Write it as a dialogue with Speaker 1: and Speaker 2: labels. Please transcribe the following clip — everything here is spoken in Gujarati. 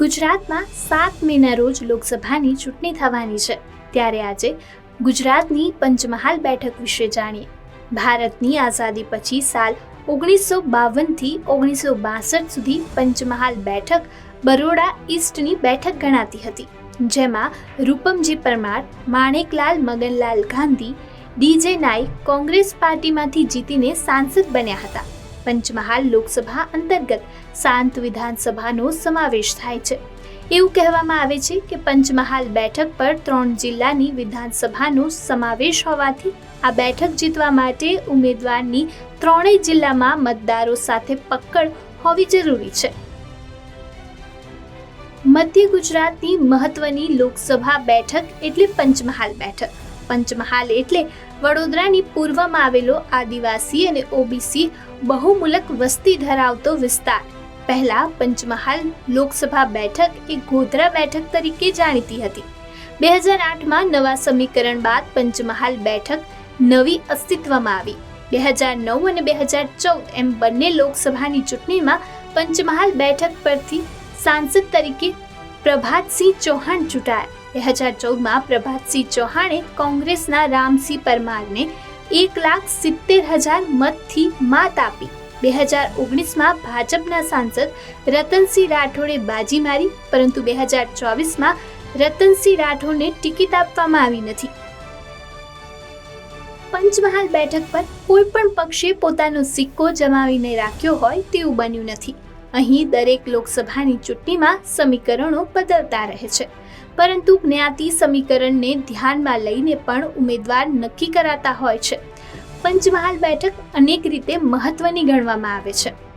Speaker 1: ગુજરાતમાં સાત મેના રોજ લોકસભાની ચૂંટણી થવાની છે. ત્યારે આજે ગુજરાતની પંચમહાલ બેઠક વિશે જાણીએ. ભારતની આઝાદી પછી સાલ ઓગણીસો બાવનથી ઓગણીસો બાસઠ સુધી પંચમહાલ બેઠક બરોડા ઈસ્ટની બેઠક ગણાતી હતી. જેમાં રૂપમજી પરમાર, માણેકલાલ મગનલાલ ગાંધી ડીજે નાઈક કોંગ્રેસ પાર્ટીમાંથી જીતીને સાંસદ બન્યા હતા. પંચમહાલ લોકસભા અંતર્ગત શાંત વિધાનસભાનો સમાવેશ થાય છે. એવું કહેવામાં આવે છે કે પંચમહાલ બેઠક પર ત્રણ જિલ્લાની વિધાનસભાનો સમાવેશ હોવાથી આ બેઠક જીતવા માટે ઉમેદવારની ત્રણેય જિલ્લામાં મતદારો સાથે પકડ હોવી જરૂરી છે. મધ્ય ગુજરાતની મહત્વની લોકસભા બેઠક એટલે પંચમહાલ બેઠક. પંચમહાલ એટલે વડોદરાની પૂર્વમાં આવેલો આદિવાસી અને ઓબીસી બહુમુલક વસ્તી ધરાવતો વિસ્તાર. પહેલા પંચમહાલ લોકસભા બેઠક એ ગોધરા બેઠક તરીકે જાણીતી હતી. બે હજાર આઠમાં નવા સમીકરણ બાદ પંચમહાલ બેઠક નવી અસ્તિત્વમાં આવી. બે હજાર નવ અને બે હજાર ચૌદ એમ બંને લોકસભાની ચૂંટણીમાં પંચમહાલ બેઠક પરથી સાંસદ તરીકે પ્રભાતસિંહ ચૌહાણ ચૂંટાયા. બે હજાર ચૌદમાં પ્રભાતસિંહ ચૌહાણે કોંગ્રેસના રામસિંહ પરમારને એક લાખ સિત્તેર હજાર મતથી માત આપી. બે હજાર ઓગણીસમાં ભાજપના સાંસદ રતનસિંહ રાઠોડે બાજી મારી, પરંતુ બે હજાર ચોવીસમાં રતનસિંહ રાઠોડને ટિકિટ આપવામાં આવી નથી. પંચમહાલ બેઠક પર કોઈ પણ પક્ષે પોતાનો સિક્કો જમાવીને રાખ્યો હોય તેવું બન્યું નથી. અહીં દરેક લોકસભાની ચૂંટણીમાં સમીકરણો બદલતા રહે છે. પરંતુ જ્ઞાતિ સમીકરણને ધ્યાનમાં લઈને પણ ઉમેદવાર નક્કી કરાતા હોય છે. પંચમહાલ બેઠક અનેક રીતે મહત્વની ગણવામાં આવે છે.